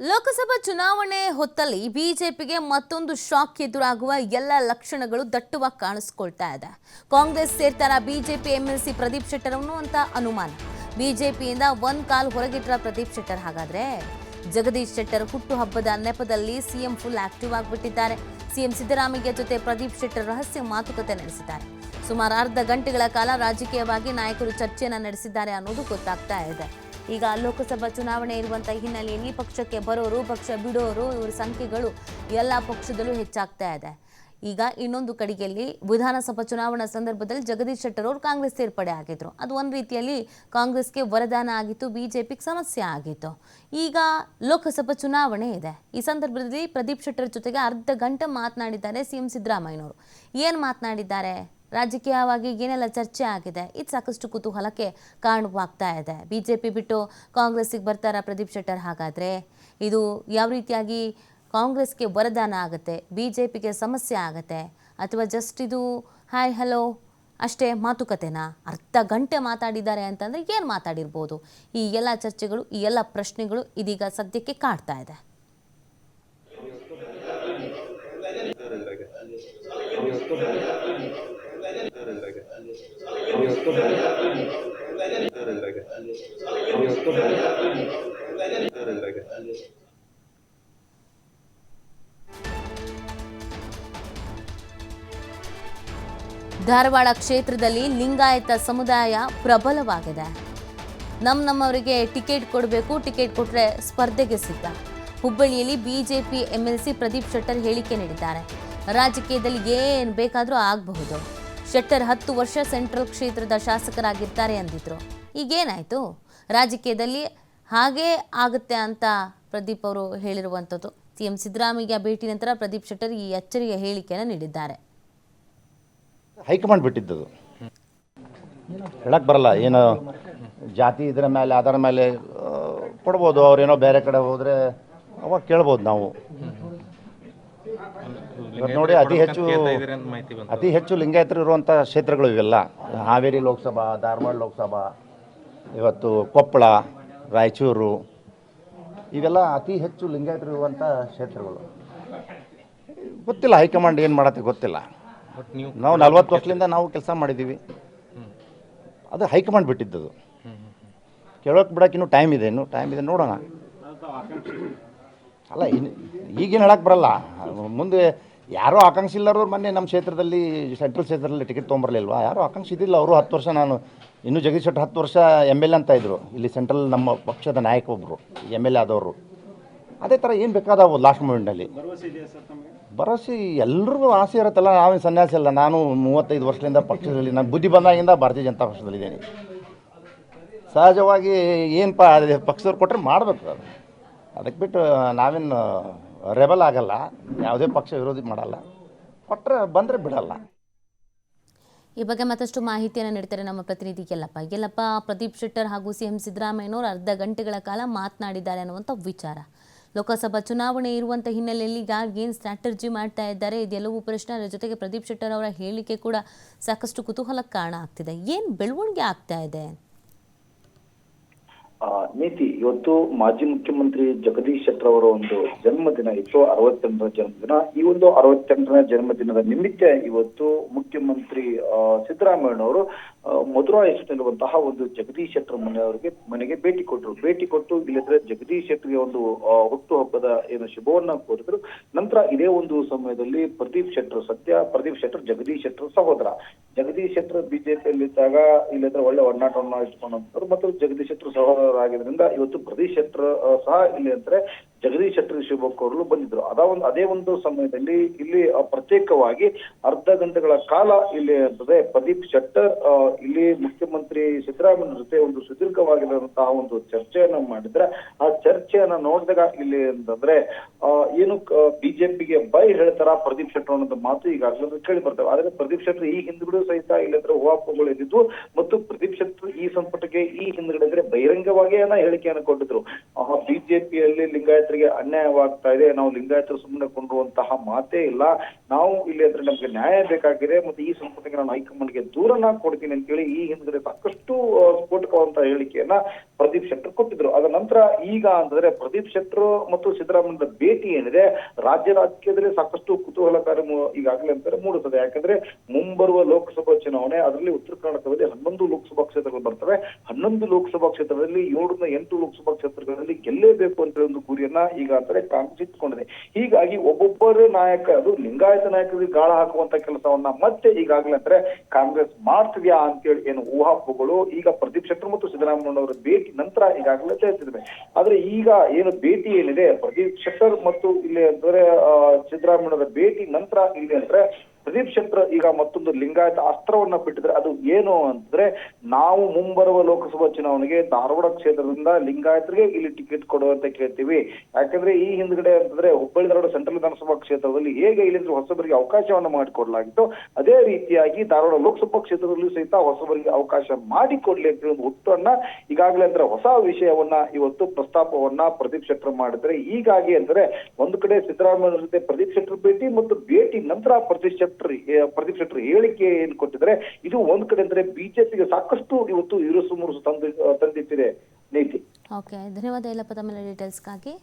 ಲೋಕಸಭಾ ಚುನಾವಣೆ ಹೊತ್ತಲ್ಲಿ ಬಿಜೆಪಿಗೆ ಮತ್ತೊಂದು ಶಾಕ್ ಎದುರಾಗುವ ಎಲ್ಲ ಲಕ್ಷಣಗಳು ದಟ್ಟವಾಗಿ ಕಾಣಿಸ್ಕೊಳ್ತಾ ಇದೆ. ಕಾಂಗ್ರೆಸ್ ಸೇರ್ತಾರ ಬಿಜೆಪಿ ಎಂಎಲ್ಸಿ ಪ್ರದೀಪ್ ಶೆಟ್ಟರ್ ಅಂತ ಅನುಮಾನ. ಬಿಜೆಪಿಯಿಂದ ಒಂದ್ ಕಾಲ್ ಹೊರಗಿಟ್ರ ಪ್ರದೀಪ್ ಶೆಟ್ಟರ್ ಹಾಗಾದ್ರೆ? ಜಗದೀಶ್ ಶೆಟ್ಟರ್ ಹುಟ್ಟುಹಬ್ಬದ ನೆಪದಲ್ಲಿ ಸಿಎಂ ಫುಲ್ ಆಕ್ಟಿವ್ ಆಗಿಬಿಟ್ಟಿದ್ದಾರೆ. ಸಿಎಂ ಸಿದ್ದರಾಮಯ್ಯ ಜೊತೆ ಪ್ರದೀಪ್ ಶೆಟ್ಟರ್ ರಹಸ್ಯ ಮಾತುಕತೆ ನಡೆಸಿದ್ದಾರೆ. ಸುಮಾರು ಅರ್ಧ ಗಂಟೆಗಳ ಕಾಲ ರಾಜಕೀಯವಾಗಿ ನಾಯಕರು ಚರ್ಚೆಯನ್ನ ನಡೆಸಿದ್ದಾರೆ ಅನ್ನೋದು ಗೊತ್ತಾಗ್ತಾ ಇದೆ. ಈಗ ಲೋಕಸಭಾ ಚುನಾವಣೆ ಇರುವಂತ ಹಿನ್ನೆಲೆಯಲ್ಲಿ ಪಕ್ಷಕ್ಕೆ ಬರೋರು, ಪಕ್ಷ ಬಿಡೋರು, ಇವರ ಸಂಖ್ಯೆಗಳು ಎಲ್ಲ ಪಕ್ಷದಲ್ಲೂ ಹೆಚ್ಚಾಗ್ತಾ ಇದೆ. ಈಗ ಇನ್ನೊಂದು ಕಡೆಯಲ್ಲಿ ವಿಧಾನಸಭಾ ಚುನಾವಣಾ ಸಂದರ್ಭದಲ್ಲಿ ಜಗದೀಶ್ ಶೆಟ್ಟರ್ ಅವರು ಕಾಂಗ್ರೆಸ್ ಸೇರ್ಪಡೆ ಆಗಿದ್ರು. ಅದು ಒಂದು ರೀತಿಯಲ್ಲಿ ಕಾಂಗ್ರೆಸ್ಗೆ ವರದಾನ ಆಗಿತ್ತು, ಬಿಜೆಪಿಗೆ ಸಮಸ್ಯೆ ಆಗಿತ್ತು. ಈಗ ಲೋಕಸಭಾ ಚುನಾವಣೆ ಇದೆ. ಈ ಸಂದರ್ಭದಲ್ಲಿ ಪ್ರದೀಪ್ ಶೆಟ್ಟರ್ ಜೊತೆಗೆ ಅರ್ಧ ಗಂಟೆ ಮಾತನಾಡಿದ್ದಾರೆ ಸಿಎಂ ಸಿದ್ದರಾಮಯ್ಯನವರು. ಏನು ಮಾತನಾಡಿದ್ದಾರೆ? ರಾಜಕೀಯವಾಗಿ ಏನೆಲ್ಲ ಚರ್ಚೆ ಆಗಿದೆ, ಇದು ಸಾಕಷ್ಟು ಕುತೂಹಲಕ್ಕೆ ಕಾರಣವಾಗ್ತಾ ಇದೆ. ಬಿ ಜೆ ಪಿ ಬಿಟ್ಟು ಕಾಂಗ್ರೆಸ್ಸಿಗೆ ಬರ್ತಾರಾ ಪ್ರದೀಪ್ ಶೆಟ್ಟರ್ ಹಾಗಾದರೆ? ಇದು ಯಾವ ರೀತಿಯಾಗಿ ಕಾಂಗ್ರೆಸ್ಗೆ ವರದಾನ ಆಗುತ್ತೆ ಬಿ ಜೆ ಪಿಗೆ ಸಮಸ್ಯೆ ಆಗುತ್ತೆ, ಅಥವಾ ಜಸ್ಟ್ ಇದು ಹಾಯ್ ಹಲೋ ಅಷ್ಟೇ ಮಾತುಕತೆನಾ? ಅರ್ಧ ಗಂಟೆ ಮಾತಾಡಿದ್ದಾರೆ ಅಂತಂದರೆ ಏನು ಮಾತಾಡಿರ್ಬೋದು? ಈ ಎಲ್ಲ ಚರ್ಚೆಗಳು, ಈ ಎಲ್ಲ ಪ್ರಶ್ನೆಗಳು ಇದೀಗ ಸದ್ಯಕ್ಕೆ ಕಾಡ್ತಾ ಇದೆ. ಧಾರವಾಡ ಕ್ಷೇತ್ರದಲ್ಲಿ ಲಿಂಗಾಯತ ಸಮುದಾಯ ಪ್ರಬಲವಾಗಿದೆ. ನಮ್ಮ ನಮ್ಮವರಿಗೆ ಟಿಕೆಟ್ ಕೊಡಬೇಕು, ಟಿಕೆಟ್ ಕೊಟ್ಟರೆ ಸ್ಪರ್ಧೆಗೆ ಸಿದ್ಧ. ಹುಬ್ಬಳ್ಳಿಯಲ್ಲಿ ಬಿಜೆಪಿ ಎಂಎಲ್ಸಿ ಪ್ರದೀಪ್ ಶೆಟ್ಟರ್ ಹೇಳಿಕೆ ನೀಡಿದ್ದಾರೆ. ರಾಜಕೀಯದಲ್ಲಿ ಏನು ಬೇಕಾದರೂ ಆಗಬಹುದು. ಶೆಟ್ಟರ್ ಹತ್ತು ವರ್ಷ ಸೆಂಟ್ರಲ್ ಕ್ಷೇತ್ರದ ಶಾಸಕರಾಗಿರ್ತಾರೆ ಅಂದಿದ್ರು. ಈಗೇನಾಯಿತು? ರಾಜಕೀಯದಲ್ಲಿ ಹಾಗೇ ಆಗುತ್ತೆ ಅಂತ ಪ್ರದೀಪ್ ಅವರು ಹೇಳಿರುವಂಥದ್ದು. ಸಿಎಂ ಸಿದ್ದರಾಮಯ್ಯ ಭೇಟಿ ನಂತರ ಪ್ರದೀಪ್ ಶೆಟ್ಟರ್ ಈ ಅಚ್ಚರಿಯ ಹೇಳಿಕೆಯನ್ನು ನೀಡಿದ್ದಾರೆ. ಹೈಕಮಾಂಡ್ ಬಿಟ್ಟಿದ್ದದು. ಹೇಳಕ್ಕೆ ಬರಲ್ಲ. ಏನು ಜಾತಿ ಇದರ ಮೇಲೆ ಅದರ ಮೇಲೆ ಕೊಡ್ಬೋದು. ಅವ್ರೇನೋ ಬೇರೆ ಕಡೆ ಹೋದ್ರೆ ಅವಾಗ ಕೇಳ್ಬೋದು ನಾವು. ನೋಡಿ ಅತಿ ಹೆಚ್ಚು ಅತಿ ಹೆಚ್ಚು ಲಿಂಗಾಯತರು ಇರುವಂಥ ಕ್ಷೇತ್ರಗಳು ಇವೆಲ್ಲ. ಹಾವೇರಿ ಲೋಕಸಭಾ ಧಾರವಾಡ ಲೋಕಸಭಾ ಇವತ್ತು ಕೊಪ್ಪಳ ರಾಯಚೂರು ಇವೆಲ್ಲ ಅತಿ ಹೆಚ್ಚು ಲಿಂಗಾಯತರು ಇರುವಂಥ ಕ್ಷೇತ್ರಗಳು. ಗೊತ್ತಿಲ್ಲ ಹೈಕಮಾಂಡ್ ಏನು ಮಾಡತ್ತೆ ಗೊತ್ತಿಲ್ಲ. ನಾವು ನಲ್ವತ್ತು ವರ್ಷದಿಂದ ನಾವು ಕೆಲಸ ಮಾಡಿದ್ದೀವಿ ಅದು ಹೈಕಮಾಂಡ್ ಬಿಟ್ಟಿದ್ದದು. ಕೇಳೋಕೆ ಬಿಡೋಕೆ ಇನ್ನೂ ಟೈಮ್ ಇದೆ ಇನ್ನೂ ಟೈಮ್ ಇದೆ ನೋಡೋಣ. ಅಲ್ಲ ಇನ್ನು ಈಗೇನು ಹೇಳಕ್ಕೆ ಬರಲ್ಲ. ಮುಂದೆ ಯಾರೋ ಆಕಾಂಕ್ಷಿ ಇಲ್ಲರವ್ರು ಮೊನ್ನೆ ನಮ್ಮ ಕ್ಷೇತ್ರದಲ್ಲಿ ಸೆಂಟ್ರಲ್ ಕ್ಷೇತ್ರದಲ್ಲಿ ಟಿಕೆಟ್ ತೊಗೊಂಬರ್ಲಿಲ್ವಾ? ಯಾರೋ ಆಕಾಂಕ್ಷಿ ಇದ್ದಿಲ್ಲ. ಅವರು ಹತ್ತು ವರ್ಷ ನಾನು ಇನ್ನೂ ಜಗದೀಶ್ ಶೆಟ್ಟರ್ ಹತ್ತು ವರ್ಷ ಎಂ ಎಲ್ ಎ ಅಂತ ಇದ್ದರು ಇಲ್ಲಿ ಸೆಂಟ್ರಲ್ ನಮ್ಮ ಪಕ್ಷದ ನಾಯಕ ಒಬ್ಬರು ಎಂ ಎಲ್ ಎ ಆದವರು. ಅದೇ ಥರ ಏನು ಬೇಕಾದವು ಲಾಸ್ಟ್ ಮೂಮೆಂಟಲ್ಲಿ ಭರವಸೆ ಎಲ್ಲರಿಗೂ ಆಸೆ ಇರುತ್ತಲ್ಲ ನಾವೇನು ಸನ್ಯಾಸಿ ಅಲ್ಲ. ನಾನು ಮೂವತ್ತೈದು ವರ್ಷದಿಂದ ಪಕ್ಷದಲ್ಲಿ ನಾನು ಬುದ್ಧಿ ಬಂದಾಗಿಂದ ಭಾರತೀಯ ಜನತಾ ಪಕ್ಷದಲ್ಲಿದ್ದೇನೆ. ಸಹಜವಾಗಿ ಏನಪ್ಪ ಅದೇ ಪಕ್ಷದವ್ರು ಕೊಟ್ಟರೆ ಮಾಡಬೇಕು ಅದು. ಅದಕ್ಕೆ ಬಿಟ್ಟು ನಾವೇನು ರೆಬಲ್ ಆಗಲ್ಲ ಯಾವುದೇ ಪಕ್ಷ ವಿರೋಧಿ ಮಾಡಲ್ಲ ಕೊಟ್ಟರೆ ಬಂದರೆ ಬಿಡಲ್ಲ. ಈ ಬಗ್ಗೆ ಮತ್ತಷ್ಟು ಮಾಹಿತಿಯನ್ನು ನೀಡ್ತಾರೆ ನಮ್ಮ ಪ್ರತಿನಿಧಿ ಯಲ್ಲಪ್ಪ. ಯಲ್ಲಪ್ಪ ಪ್ರದೀಪ್ ಶೆಟ್ಟರ್ ಹಾಗೂ ಸಿಎಂ ಸಿದ್ದರಾಮಯ್ಯನವರು ಅರ್ಧ ಗಂಟೆಗಳ ಕಾಲ ಮಾತನಾಡಿದ್ದಾರೆ ಅನ್ನುವಂಥ ವಿಚಾರ. ಲೋಕಸಭಾ ಚುನಾವಣೆ ಇರುವಂಥ ಹಿನ್ನೆಲೆಯಲ್ಲಿ ಯಾರು ಏನು ಸ್ಟ್ರಾಟರ್ಜಿ ಮಾಡ್ತಾ ಇದ್ದಾರೆ ಇದೆಲ್ಲವೂ ಪ್ರಶ್ನೆ. ಅದರ ಜೊತೆಗೆ ಪ್ರದೀಪ್ ಶೆಟ್ಟರ್ ಅವರ ಹೇಳಿಕೆ ಕೂಡ ಸಾಕಷ್ಟು ಕುತೂಹಲಕ್ಕೆ ಕಾರಣ ಆಗ್ತಿದೆ. ಏನು ಬೆಳವಣಿಗೆ ಆಗ್ತಾ ಇದೆ? ನೀತಿ ಇವತ್ತು ಮಾಜಿ ಮುಖ್ಯಮಂತ್ರಿ ಜಗದೀಶ್ ಶೆಟ್ಟರ್ ಅವರ ಒಂದು ಜನ್ಮದಿನ ಇತ್ತು ಅರವತ್ತೆಂಟರ ಜನ್ಮದಿನ. ಈ ಒಂದು ಅರವತ್ತೆಂಟನೇ ಜನ್ಮದಿನದ ನಿಮಿತ್ತ ಇವತ್ತು ಮುಖ್ಯಮಂತ್ರಿ ಸಿದ್ದರಾಮಯ್ಯ ಸಿದ್ದರಾಮಯ್ಯನವರು ಮಧುರಾ ಹೆಸರಿನಲ್ಲಿರುವಂತಹ ಒಂದು ಜಗದೀಶ್ ಶೆಟ್ಟರ್ ಮನೆಯವರಿಗೆ, ಮನೆಗೆ ಭೇಟಿ ಕೊಟ್ಟರು. ಭೇಟಿ ಕೊಟ್ಟು ಇಲ್ಲದ್ರೆ ಜಗದೀಶ್ ಶೆಟ್ಟರ್ಗೆ ಒಂದು ಹುಟ್ಟು ಹಬ್ಬದ ಏನು ಶುಭವನ್ನ ಕೋರಿದ್ರು. ನಂತರ ಇದೇ ಒಂದು ಸಮಯದಲ್ಲಿ ಪ್ರದೀಪ್ ಶೆಟ್ಟರ್ ಸತ್ಯ, ಪ್ರದೀಪ್ ಶೆಟ್ಟರ್ ಜಗದೀಶ್ ಶೆಟ್ಟರ್ ಸಹೋದರ. ಜಗದೀಶ್ ಶೆಟ್ಟರ್ ಬಿಜೆಪಿಯಲ್ಲಿದ್ದಾಗ ಇಲ್ಲದ್ರೆ ಒಳ್ಳೆ ಒಡನಾಟವನ್ನ ಇಟ್ಕೊಂಡಂತವ್ರು ಮತ್ತು ಜಗದೀಶ್ ಶೆಟ್ಟರ್ ಸಹೋದರರಾಗಿದ್ರಿಂದ ಇವತ್ತು ಶೆಟ್ಟರ್ ಸಹ ಇಲ್ಲಿ ಅಂದ್ರೆ ಜಗದೀಶ್ ಶೆಟ್ಟರ್ ಶಿವಭಕ್ ಅವರು ಬಂದಿದ್ರು. ಅದ ಒಂದು, ಅದೇ ಒಂದು ಸಮಯದಲ್ಲಿ ಇಲ್ಲಿ ಪ್ರತ್ಯೇಕವಾಗಿ ಅರ್ಧ ಗಂಟೆಗಳ ಕಾಲ ಇಲ್ಲಿ ಅಂತಂದ್ರೆ ಪ್ರದೀಪ್ ಶೆಟ್ಟರ್ ಇಲ್ಲಿ ಮುಖ್ಯಮಂತ್ರಿ ಸಿದ್ದರಾಮಯ್ಯ ಜೊತೆ ಒಂದು ಸುದೀರ್ಘವಾಗಿರುವಂತಹ ಒಂದು ಚರ್ಚೆಯನ್ನ ಮಾಡಿದ್ರೆ, ಆ ಚರ್ಚೆಯನ್ನ ನೋಡಿದಾಗ ಇಲ್ಲಿ ಅಂತಂದ್ರೆ ಏನು ಬಿಜೆಪಿಗೆ ಬೈ ಹೇಳ್ತಾರ ಪ್ರದೀಪ್ ಶೆಟ್ಟರ್ ಅನ್ನೋದು ಮಾತು ಈಗಾಗಲೇ ಕೇಳಿ ಬರ್ತವೆ ಆದ್ರೆ ಪ್ರದೀಪ್ ಶೆಟ್ಟರ್ ಈ ಹಿಂದ್ಗಡೆ ಸಹಿತ ಇಲ್ಲಂದ್ರೆ ಹೂವಾಪಗಳು ಇದ್ದಿದ್ದು ಮತ್ತು ಪ್ರದೀಪ್ ಶೆಟ್ಟರ್ ಈ ಸಂಪುಟಕ್ಕೆ ಈ ಹಿಂದ್ಗಡೆ ಅಂದ್ರೆ ಬಹಿರಂಗವಾಗಿ ಹೇಳಿಕೆಯನ್ನು ಕೊಟ್ಟಿದ್ರು. ಬಿಜೆಪಿಯಲ್ಲಿ ಲಿಂಗಾಯತರಿಗೆ ಲಿಂಗಾಯತರಿಗೆ ಅನ್ಯಾಯವಾಗ್ತಾ ಇದೆ, ನಾವು ಲಿಂಗಾಯತರು ಸುಮ್ಮನೆ ಕೊಂಡಿರುವಂತಹ ಮಾತೇ ಇಲ್ಲ. ನಾವು ಇಲ್ಲಿ ಅಂದ್ರೆ ನಮ್ಗೆ ನ್ಯಾಯ ಬೇಕಾಗಿದೆ ಮತ್ತೆ ಈ ಸಂಪತ್ತಿಗೆ ನಾನು ಹೈಕಮಾಂಡ್ಗೆ ದೂರನ ಕೊಡ್ತೀನಿ ಅಂತೇಳಿ ಈ ಹಿಂದ್ಗಡೆ ಸಾಕಷ್ಟು ಸ್ಫೋಟಕವಂತ ಹೇಳಿಕೆಯನ್ನ ಪ್ರದೀಪ್ ಶೆಟ್ಟರ್ ಕೊಟ್ಟಿದ್ರು. ಅದರ ನಂತರ ಈಗ ಅಂತಂದ್ರೆ ಪ್ರದೀಪ್ ಶೆಟ್ಟರ್ ಮತ್ತು ಸಿದ್ದರಾಮಯ್ಯ ಭೇಟಿ ಏನಿದೆ, ರಾಜ್ಯ ರಾಜಕೀಯದಲ್ಲಿ ಸಾಕಷ್ಟು ಕುತೂಹಲಕಾರಿ ಈಗಾಗಲೇ ಅಂತಾರೆ ಮೂಡುತ್ತದೆ. ಯಾಕಂದ್ರೆ ಮುಂಬರುವ ಲೋಕಸಭಾ ಚುನಾವಣೆ, ಅದರಲ್ಲಿ ಉತ್ತರ ಕರ್ನಾಟಕದಲ್ಲಿ ಹನ್ನೊಂದು ಲೋಕಸಭಾ ಕ್ಷೇತ್ರಗಳು ಬರ್ತವೆ. ಹನ್ನೊಂದು ಲೋಕಸಭಾ ಕ್ಷೇತ್ರದಲ್ಲಿ ಏಳರಿಂದ ಎಂಟು ಲೋಕಸಭಾ ಕ್ಷೇತ್ರಗಳಲ್ಲಿ ಗೆಲ್ಲೇಬೇಕು ಅಂತ ಹೇಳಿ ಒಂದು ಗುರಿಯನ್ನ ಈಗ ಕಾಂಗ್ರೆಸ್ ಇಟ್ಕೊಂಡಿದೆ ಹೀಗಾಗಿ ಒಬ್ಬೊಬ್ಬರ ನಾಯಕ ಅದು ಲಿಂಗಾಯತ ನಾಯಕರಿಗೆ ಗಾಳ ಹಾಕುವಂತ ಕೆಲಸವನ್ನ ಮತ್ತೆ ಈಗಾಗಲೇ ಅಂದ್ರೆ ಕಾಂಗ್ರೆಸ್ ಮಾಡ್ತಿದ್ಯಾ ಅಂತೇಳಿ ಏನು ಊಹಾಪೋಗಳು ಈಗ ಪ್ರದೀಪ್ ಶೆಟ್ಟರ್ ಮತ್ತು ಸಿದ್ದರಾಮಯ್ಯ ಅವರ ಭೇಟಿ ನಂತರ ಈಗಾಗಲೇ ತಿಳಿಸಿದ್ವಿ. ಆದ್ರೆ ಈಗ ಏನು ಭೇಟಿ ಏನಿದೆ ಪ್ರದೀಪ್ ಶೆಟ್ಟರ್ ಮತ್ತು ಇಲ್ಲಿ ಅಂದ್ರೆ ಆ, ಸಿದ್ದರಾಮಯ್ಯ ಅವರ ಭೇಟಿ ನಂತರ ಇಲ್ಲಿ ಅಂದ್ರೆ ಪ್ರದೀಪ್ ಶೆಟ್ಟರ್ ಈಗ ಮತ್ತೊಂದು ಲಿಂಗಾಯತ ಅಸ್ತ್ರವನ್ನ ಬಿಟ್ಟಿದ್ರೆ ಅದು ಏನು ಅಂದ್ರೆ ನಾವು ಮುಂಬರುವ ಲೋಕಸಭಾ ಚುನಾವಣೆಗೆ ಧಾರವಾಡ ಕ್ಷೇತ್ರದಿಂದ ಲಿಂಗಾಯತರಿಗೆ ಇಲ್ಲಿ ಟಿಕೆಟ್ ಕೊಡುವಂತ ಕೇಳ್ತೀವಿ. ಯಾಕಂದ್ರೆ ಈ ಹಿಂದ್ಗಡೆ ಅಂತಂದ್ರೆ ಹುಬ್ಬಳ್ಳಿ, ಧಾರವಾಡ ಸೆಂಟ್ರಲ್ ವಿಧಾನಸಭಾ ಕ್ಷೇತ್ರದಲ್ಲಿ ಹೇಗೆ ಇಲ್ಲಿಂದ ಹೊಸಬರಿಗೆ ಅವಕಾಶವನ್ನ ಮಾಡಿಕೊಡಲಾಗಿತ್ತು, ಅದೇ ರೀತಿಯಾಗಿ ಧಾರವಾಡ ಲೋಕಸಭಾ ಕ್ಷೇತ್ರದಲ್ಲೂ ಸಹಿತ ಹೊಸಬರಿಗೆ ಅವಕಾಶ ಮಾಡಿಕೊಡ್ಲಿ ಅಂತ ಒಂದು ಹುಟ್ಟನ್ನ ಈಗಾಗಲೇ ಅಂದ್ರೆ ಹೊಸ ವಿಷಯವನ್ನ ಇವತ್ತು ಪ್ರಸ್ತಾಪವನ್ನ ಪ್ರದೀಪ್ ಶೆಟ್ಟರ್ ಮಾಡಿದ್ರೆ ಹೀಗಾಗಿ ಅಂದ್ರೆ ಒಂದು ಕಡೆ ಸಿದ್ದರಾಮಯ್ಯ ಜೊತೆ ಪ್ರದೀಪ್ ಶೆಟ್ಟರ್ ಭೇಟಿ ಮತ್ತು ಭೇಟಿ ನಂತರ ಪ್ರದೀಪ್ ಏ, ಪ್ರದೀಪ್ ಶೆಟ್ಟರ್ ಹೇಳಿಕೆ ಏನ್ ಕೊಟ್ಟಿದ್ರೆ ಇದು ಒಂದ್ ಕಡೆ ಅಂದ್ರೆ ಬಿಜೆಪಿಗೆ ಸಾಕಷ್ಟು ಇವತ್ತು ಇರುಸು ಮುರುಸು ತಂದಿ ತಂದಿಟ್ಟಿದೆ ನೀತಿ. ಓಕೆ ಧನ್ಯವಾದ ಎಲ್ಲಪ್ಪ ತಮ್ಮ ಡೀಟೇಲ್ಸ್ಗಾಗಿ